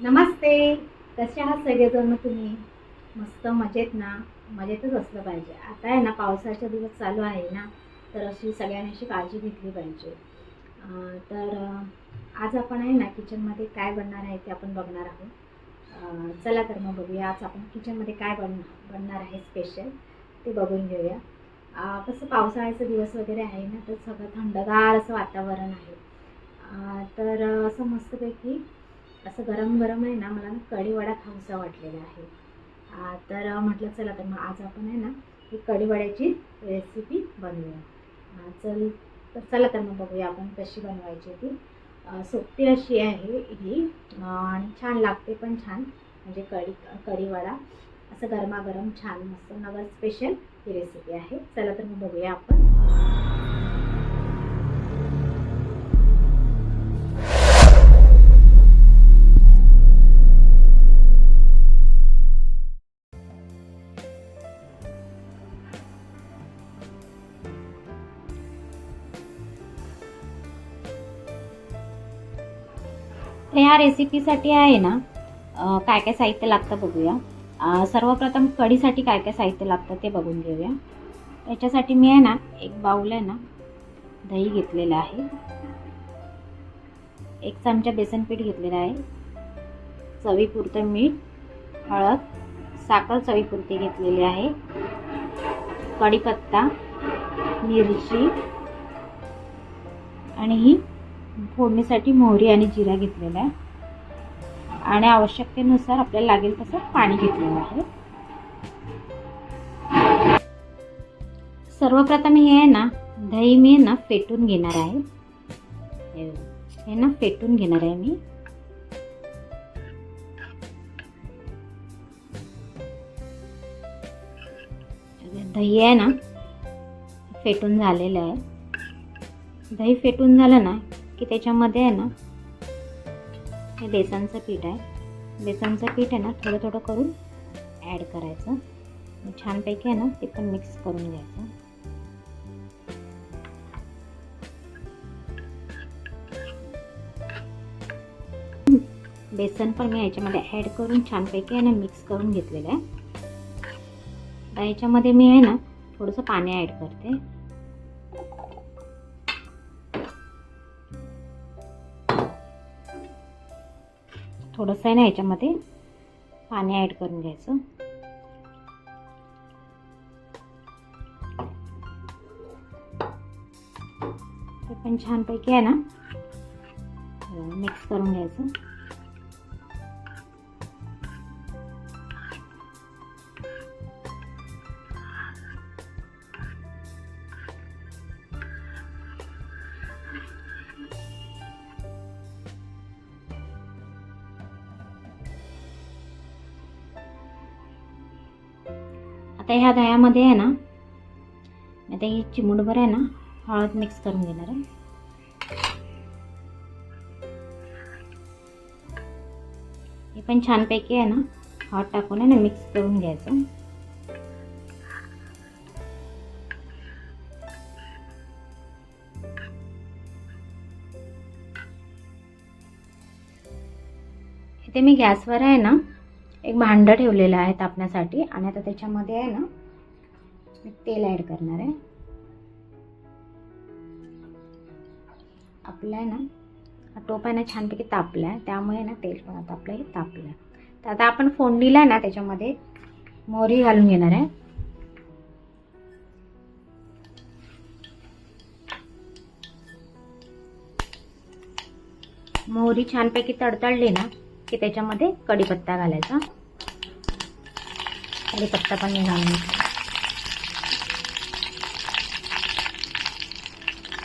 नमस्ते. कसे आहात सगळेजण? तुम्ही मस्त मजेत ना? मजेतच असलं पाहिजे. आता आहे ना पावसाचे दिवस चालू आहे ना तर अशी सगळ्यांनी अशी काळजी घेतली पाहिजे. तर आज आपण आहे ना किचनमध्ये काय बनणार आहे ते आपण बघणार आहोत. चला तर मग बघूया. आज आपण किचनमध्ये काय बनणार बनणार आहे स्पेशल ते बघून घेऊया. कसं पावसाळ्याचा दिवस वगैरे आहे ना तर सगळं थंडगार असं वातावरण आहे. तर असं मस्तपैकी असं गरम गरम आहे ना मला ना कढीवडा खाऊसा वाटलेला आहे. तर म्हटलं चला तर मग आज आपण आहे ना ही कढीवड्याची रेसिपी बनवूया. चल तर चला तर मग बघूया आपण कशी बनवायची ती. सोपी अशी आहे ही आणि छान लागते पण छान. म्हणजे कढी कढीवडा असं गरमागरम छान मस्त नगर स्पेशल ही रेसिपी आहे. चला तर मग बघूया आपण. तर ह्या रेसिपीसाठी आहे ना काय काय साहित्य लागतं बघूया. सर्वप्रथम कढीसाठी काय काय साहित्य लागतं ते बघून घेऊया. त्याच्यासाठी मी आहे ना एक बाऊल आहे ना दही घेतलेलं आहे. एक चमचा बेसन पीठ घेतलेलं आहे. चवीपुरतं मीठ हळद साखर चवीपुरती घेतलेली आहे. कढीपत्ता मिरची आणि ही फोडणीसाठी मोहरी आणि जिरा घेतलेला आहे. आणि आवश्यकतेनुसार आपल्याला लागेल तसं पाणी घेतलेलं आहे. सर्वप्रथम हे आहे ना दही मी ना फेटून घेणार आहे. हे ना फेटून घेणार आहे मी. दही आहे ना फेटून झालेलं आहे. दही फेटून झालं ना की त्याच्यामध्ये आहे ना हे बेसनचं पीठ आहे. बेसनचं पीठ आहे ना थोडं थोडं करून ॲड करायचं. छानपैकी आहे ना ते पण मिक्स करून घ्यायचं. बेसन पण मी याच्यामध्ये ॲड करून छानपैकी आहे ना मिक्स करून घेतलेलं आहे. याच्यामध्ये मी आहे ना थोडंसं पाणी ॲड करते. थोडंसं आहे ना याच्यामध्ये पाणी ॲड करून घ्यायचं. ते पण छानपैकी आहे ना. मिक्स करून घ्यायचं. आता ह्या दह्यामध्ये आहे ना मी आता ही चिमूटभर आहे ना हळद मिक्स करून घेणार आहे. हे पण छानपैकी आहे ना हळद टाकून आहे ना मिक्स करून घ्यायचं. इथे मी गॅसवर आहे ना एक भांडं ठेवलेलं आहे तापण्यासाठी आणि आता त्याच्यामध्ये आहे ना तेल ॲड करणार आहे. आपलं आहे ना हा टोप आहे ना छानपैकी तापला आहे त्यामुळे ना तेल पण आता आपलं हे तापलं आहे तर आता आपण फोडणीला आहे ना त्याच्यामध्ये मोहरी घालून घेणार आहे. मोहरी छानपैकी तडतडली ना की त्याच्यामध्ये कढीपत्ता घालायचा. कढीपत्ता पण मी घालून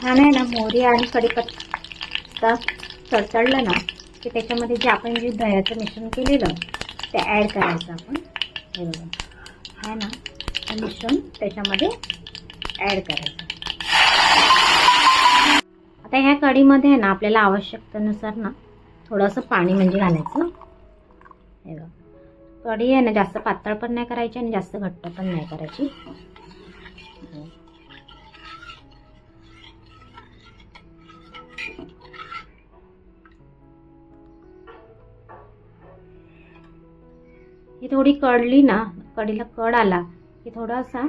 छान आहे ना मोहरी आणि कढीपत्ता तडतडलं ना की त्याच्यामध्ये जे आपण जे दह्याचं मिश्रण केलेलं ते ॲड करायचं आपण. हे बघा. आहे ना हे मिश्रण त्याच्यामध्ये ॲड करायचं. आता ह्या कढीमध्ये आहे ना आपल्याला आवश्यकतेनुसार ना थोडंसं पाणी म्हणजे घालायचं. हे बघ. कढी आहे ना जास्त पातळ पण नाही करायची आणि जास्त घट्ट पण नाही करायची. ही थोडी कडली ना कढीला कड आला की थोडासा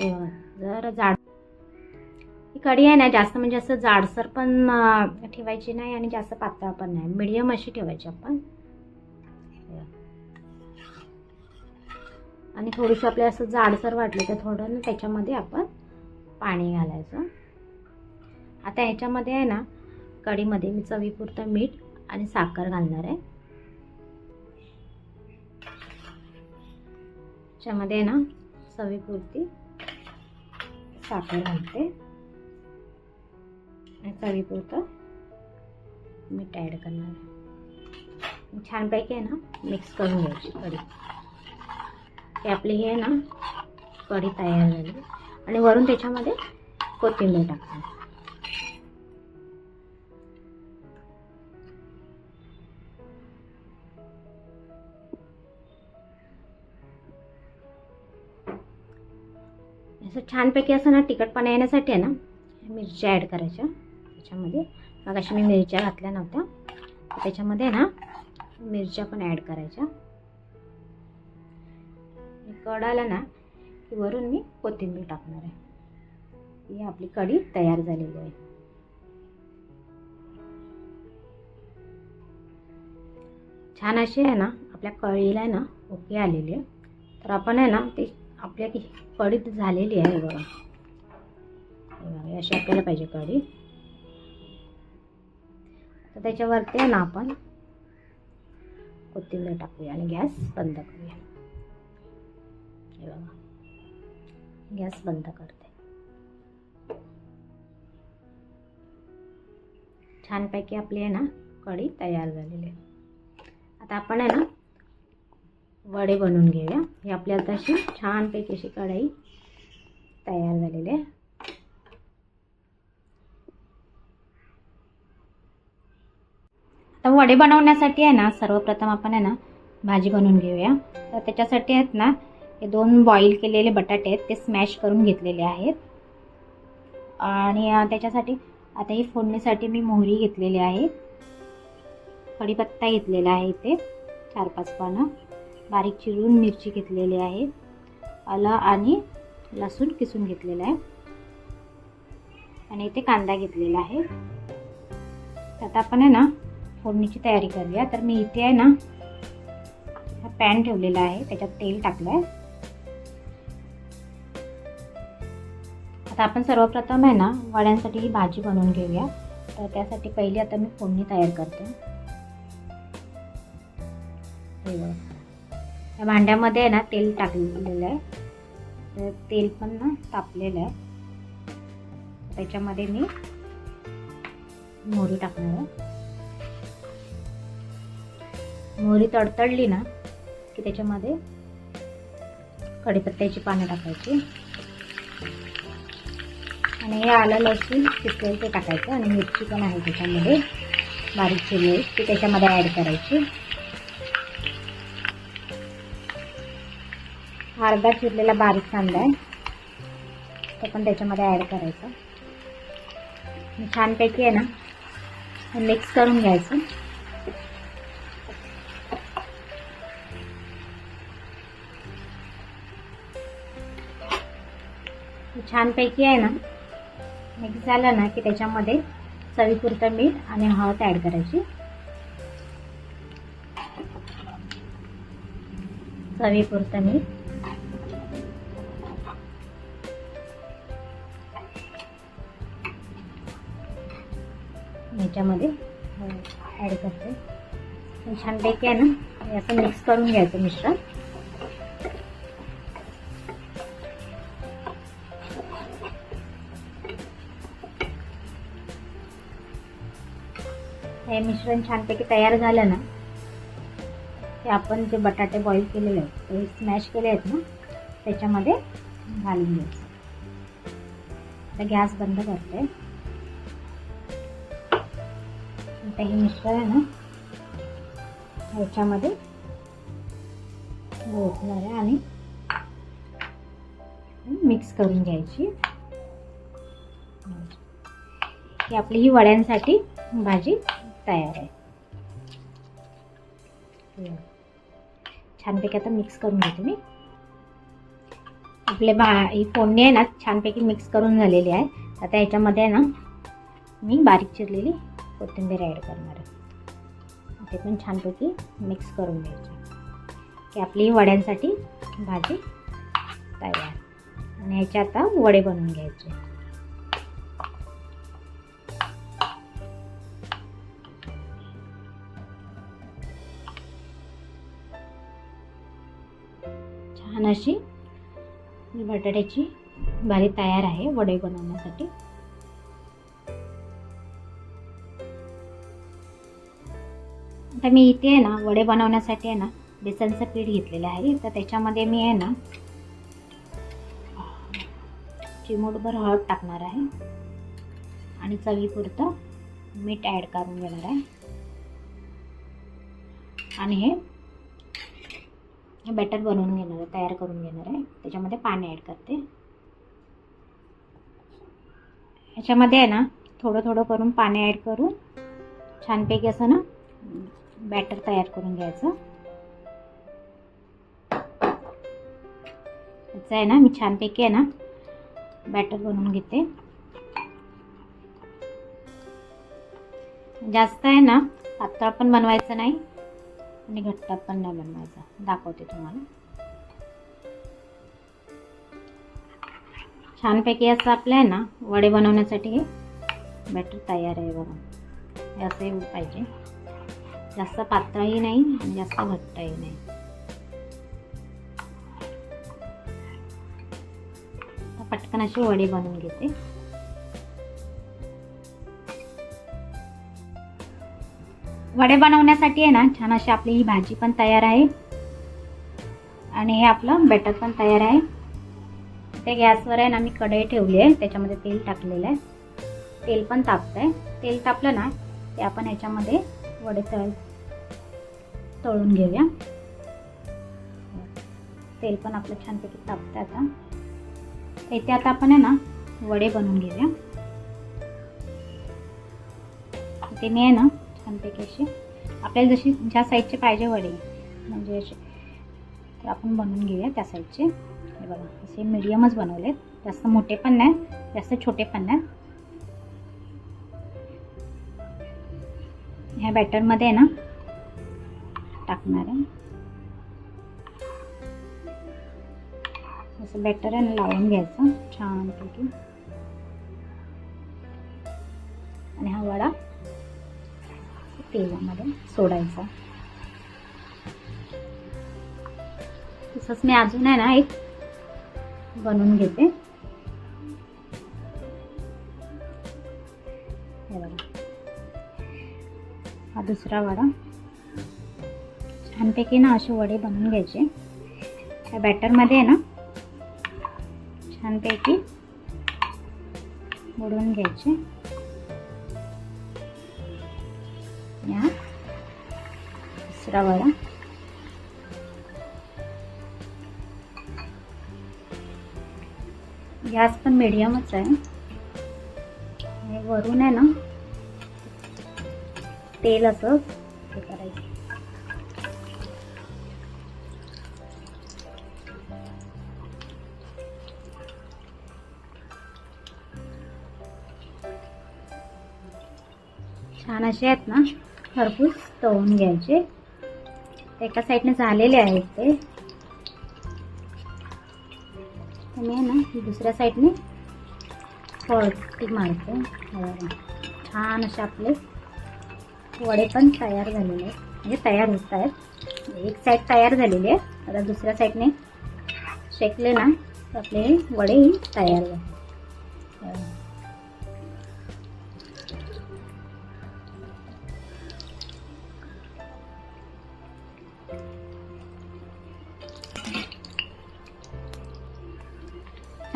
जरा जर जाड कढी आहे ना जास्त म्हणजे असं जाडसर पण ठेवायची नाही आणि जास्त पातळ पण नाही. मिडियम अशी ठेवायची आपण. आणि थोडीशी आपल्याला असं जाडसर वाटली तर थोडं ना त्याच्यामध्ये आपण पाणी घालायचं. आता ह्याच्यामध्ये आहे ना कढीमध्ये मी चवीपुरतं मीठ आणि साखर घालणार आहे. त्याच्यामध्ये ना चवीपुरती साखर घालते. चवीपुरतं मीठ ॲड करणार आहे. छानपैकी आहे ना मिक्स करून घ्यायची कढी. ते आपली ही आहे ना कढी तयार झाली. आणि वरून त्याच्यामध्ये कोथिंबीर टाकणार. असं छानपैकी असं ना तिखटपणा येण्यासाठी आहे ना मिरच्या ॲड करायच्या. त्याच्यामध्ये मग अशा मी मिरच्या घातल्या नव्हत्या. त्याच्यामध्ये ना मिरच्या पण ॲड करायच्या. कडाला ना की वरून मी कोथिंबीर टाकणार आहे. ही आपली कढी तयार झालेली आहे. छान अशी आहे ना आपल्या कढीला आहे ना ओके आलेली आहे. तर आपण आहे ना ते आपल्या ती कढीत झालेली आहे बघा. अशी आपल्याला पाहिजे कढी. तर त्याच्यावरती आहे ना आपण कोथिंबीर टाकूया आणि गॅस बंद करूया. हे बघा. गॅस बंद करते. छानपैकी आपली आहे ना कढी तयार झालेली आहे. आता आपण आहे ना वडे बनवून घेऊया. ही आपली तशी छानपैकी अशी कढई तयार झालेली आहे. तर वडे बनवण्यासाठी आहे ना सर्वप्रथम आपण आहे ना भाजी बनवून घेऊया. तर त्याच्यासाठी आहेत ना हे दोन बॉईल केलेले बटाटे आहेत ते स्मॅश करून घेतलेले आहेत. आणि त्याच्यासाठी आता ही फोडणीसाठी मी मोहरी घेतलेली आहे. कढीपत्ता घेतलेला आहे इथे चार पाच पानं. बारीक चिरून मिरची घेतलेली आहे. आलं आणि लसूण किसून घेतलेलं आहे. आणि इथे कांदा घेतलेला आहे. आता आपण आहे ना फोडणीची तयारी करूया. तर मी इथे आहे ना हा पॅन ठेवलेला आहे त्याच्यात तेल टाकलं आहे आता आपण सर्वप्रथम आहे ना वड्यांसाठी ही भाजी बनवून घेऊया. तर त्यासाठी पहिली आता मी फोडणी तयार करते. या भांड्यामध्ये आहे ना तेल टाकलेलं आहे. तर तेल पण ना तापलेलं आहे. त्याच्यामध्ये मी मोहरी टाकणार आहे. मोहरी तडतडली ना की त्याच्यामध्ये कढीपत्त्याची पानं टाकायची. आणि हे आलं लसूण किसलेलं ते टाकायचं. आणि मिरची पण आहे त्याच्यामध्ये. बारीक चिरली ती त्याच्यामध्ये ॲड करायची. अर्धा चिरलेला बारीक कांदा आहे. तो पण त्याच्यामध्ये ॲड करायचा. छानपैकी आहे ना मिक्स करून घ्यायचं. छानपैकी आहे ना. मिक्स झालं ना की त्याच्यामध्ये चवीपुरतं मीठ आणि हळद ॲड करायची. चवीपुरतं मीठ. याच्यामध्ये ॲड करते. छानपैकी आहे ना. असं मिक्स करून घ्यायचं मिश्रण. मिश्रण छानपैकी तयार झालं ना ते आपण जे बटाटे बॉईल केलेले आहेत ते स्मॅश केले आहेत ना त्याच्यामध्ये घालून घ्यायचं. आता गॅस बंद करते. आता हे मिश्रण आहे ना ह्याच्यामध्ये ओतणार आहे आणि मिक्स करून घ्यायची. ही आपली ही वड्यांसाठी भाजी तयार आहे छानपैकी आता मिक्स करून घेते मी आपले बा ही फोडणी आहे ना छानपैकी मिक्स करून झालेली आहे. आता याच्यामध्ये आहे ना मी बारीक चिरलेली कोथिंबीर ॲड करणार आहे. ते पण छानपैकी मिक्स करून घ्यायचे. की आपली वड्यांसाठी भाजी तयार. आणि ह्याचे आता वडे बनवून घ्यायचे. छान अशी बटाट्याची भाजी तयार आहे वडे बनवण्यासाठी. आता मी इथे आहे ना वडे बनवण्यासाठी आहे ना बेसनचं पीठ घेतलेलं आहे. तर त्याच्यामध्ये मी आहे ना चिमूटभर हळद टाकणार आहे. आणि चवीपुरतं मीठ ॲड करून घेणार आहे. आणि हे हे बॅटर बनवून घेणार आहे तयार करून घेणार आहे. त्याच्यामध्ये पाणी ॲड करते. ह्याच्यामध्ये आहे ना थोडं थोडं करून पाणी ॲड करून छानपैकी असं ना बॅटर तयार करून घ्यायचं. त्याचं आहे ना मी छानपैकी आहे ना बॅटर बनवून घेते. जास्त आहे ना पातळ पण बनवायचं नाही. आणि घट्ट पण नाही बनवायचा दाखवते तुम्हाला. छानपैकी असं आपलं आहे ना वडे बनवण्यासाठी हे बॅटर तयार आहे बघा. हे पाहिजे. जास्त पातळही नाही आणि जास्त घट्टही नाही. पटकन अशी वडे बनवून घेते. वडे बनवण्यासाठी आहे ना छान अशी आपली ही भाजी पण तयार आहे. आणि हे आपलं बेटर पण तयार आहे. ते गॅसवर आहे ना मी कढई ठेवली आहे. त्याच्यामध्ये तेल टाकलेलं आहे. तेल पण तापतं आहे तेल तापलं ना ते आपण ह्याच्यामध्ये वडे तळ तळून घेऊया. तेल पण आपलं छानपैकी तापतं आता. इथे आता आपण आहे ना वडे बनवून घेऊया. ते मी आहे ना छानपैकी अशी आपल्याला जशी ज्या साईजचे पाहिजे वडे म्हणजे असे तर आपण बनवून घेऊया त्या साईजचे हे बघा असे मिडियमच बनवलेत. जास्त मोठे पण नाही जास्त छोटे पण नाही. ह्या बॅटरमध्ये आहे ना टाकणार आहे. असं बॅटर आहे ना लावून घ्यायचं छानपैकी. आणि हा वडा तेलामध्ये सोडायचा. तसंच मी अजून आहे ना एक बनवून घेते. हा दुसरा वडा. छानपैकी ना असे वडे बनवून घ्यायचे. त्या बॅटरमध्ये आहे ना छानपैकी बुडवून घ्यायचे. या. दुसरा वडा. गॅस पण मीडियमच आहे. वरून आहे ना तेल असं हे करायचं. छान असे आहेत ना. खरपूस तळून घ्यायचे. एका साईडने झालेले आहेत ते. मी आहे ना दुसऱ्या साईडने पळती मारते छान असे आपले वडे पण तयार झालेले आहेत. म्हणजे तयार होत आहेत. एक साईड तयार झालेली आहे. आता दुसऱ्या साईडने शेकले ना तर आपले वडेही तयार झाले.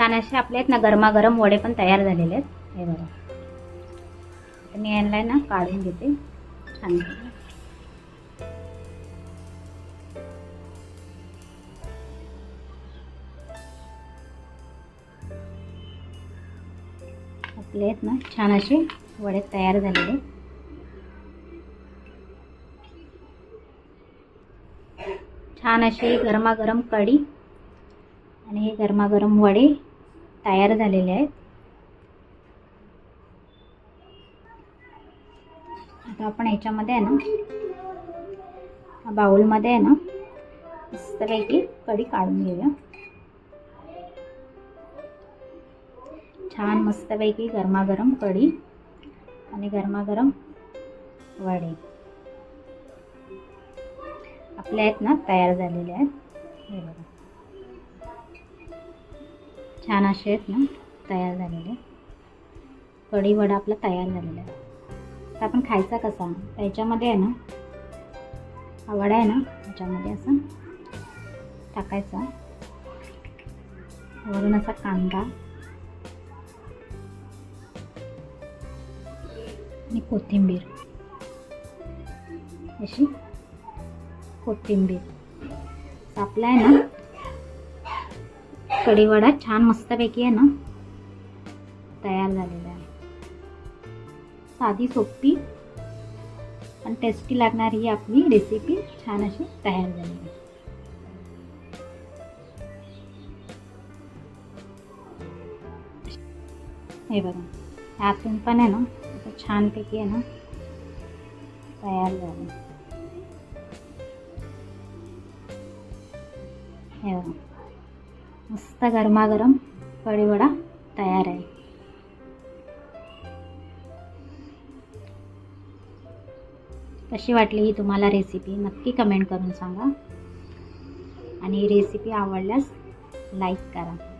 छान असे आपले आहेत ना गरमागरम वडे पण तयार झालेले आहेत. हे बघा. तर मी यांना ना काढून घेते छान आपले आहेत ना छान असे वडे तयार झालेले आहेत. छान अशी गरमागरम कढी आणि हे गरमागरम वडे. तयार झालेले आहेत. आता आपण ह्याच्यामध्ये आहे ना बाऊलमध्ये आहे ना मस्तपैकी कढी काढून घेऊया. छान मस्तपैकी गरमागरम कढी आणि गरमागरम वडे आपल्या आहेत ना तयार झालेले आहेत. हे बघा. छान असे आहेत ना तयार झालेले. कढीवडा आपला तयार झालेला आहे. तर आपण खायचा कसा? त्याच्यामध्ये आहे ना हा वडा आहे ना त्याच्यामध्ये असं टाकायचा. वरून असा कांदा आणि कोथिंबीर. अशी कोथिंबीर. आपला आहे ना कढीवडा छान मस्तपैकी आहे ना? तयार झालेला आहे. साधी सोपी आणि टेस्टी लागणारी ही आपली रेसिपी छान अशी तयार झाली आहे. हे बघा आतून पण आहे ना असं छानपैकी आहे ना तयार झालं हे बघा. मस्त गरमागरम कढीवडा तयार आहे. कशी वाटली ही तुम्हाला रेसिपी नक्की कमेंट करून सांगा. आणि रेसिपी आवडल्यास लाईक करा.